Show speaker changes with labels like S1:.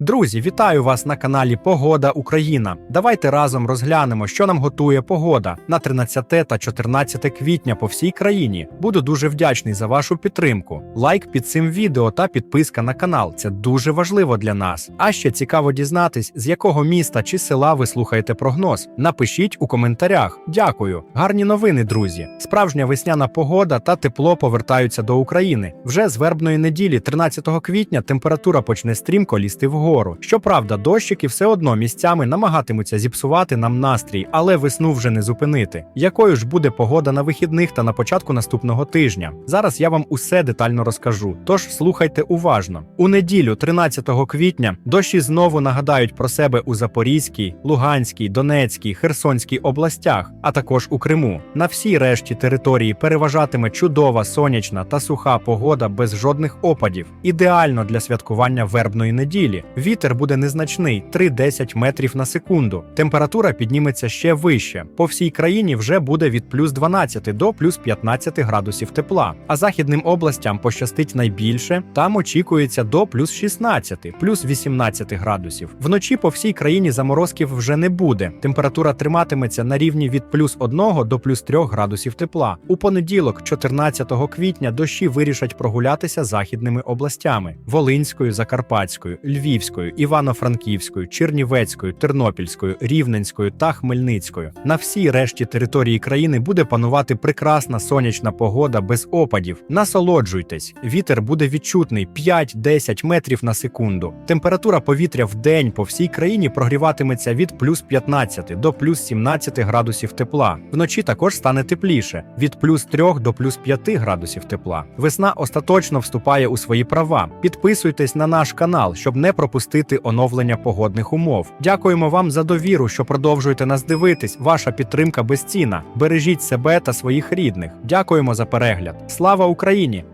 S1: Друзі, вітаю вас на каналі Погода Україна. Давайте разом розглянемо, що нам готує погода на 13 та 14 квітня по всій країні. Буду дуже вдячний за вашу підтримку. Лайк під цим відео та підписка на канал. Це дуже важливо для нас. А ще цікаво дізнатись, з якого міста чи села ви слухаєте прогноз. Напишіть у коментарях. Дякую. Гарні новини, друзі. Справжня весняна погода та тепло повертаються до України. Вже з вербної неділі, 13 квітня, температура почне стрімко лізти вгору. Щоправда, дощики все одно місцями намагатимуться зіпсувати нам настрій, але весну вже не зупинити. Якою ж буде погода на вихідних та на початку наступного тижня? Зараз я вам усе детально розкажу. Тож слухайте уважно. У неділю, 13 квітня, дощі знову нагадають про себе у Запорізькій, Луганській, Донецькій, Херсонській областях, а також у Криму. На всій решті території переважатиме чудова сонячна та суха погода без жодних опадів. Ідеально для святкування вербної неділі. Вітер буде незначний 3-10 метрів на секунду. Температура підніметься ще вище. По всій країні вже буде від плюс 12 до плюс 15 градусів тепла. А західним областям пощастить найбільше. Там очікується до плюс 16, плюс 18 градусів. Вночі по всій країні заморозків вже не буде. Температура триматиметься на рівні від плюс 1 до плюс 3 градусів тепла. У понеділок, 14 квітня, дощі вирішать прогулятися західними областями: Волинською, Закарпатською, Львівською, Івано-Франківською, Чернівецькою, Тернопільською, Рівненською та Хмельницькою. На всій решті території країни буде панувати прекрасна сонячна погода без опадів. Насолоджуйтесь, вітер буде відчутний 5-10 метрів на секунду. Температура повітря в день по всій країні прогріватиметься від плюс 15 до плюс 17 градусів тепла. Вночі також стане тепліше від плюс 3 до плюс 5 градусів тепла. Весна остаточно вступає у свої права. Підписуйтесь на наш канал, щоб не пропустити оновлення погодних умов. Дякуємо вам за довіру, що продовжуєте нас дивитись. Ваша підтримка безцінна. Бережіть себе та своїх рідних. Дякуємо за перегляд. Слава Україні!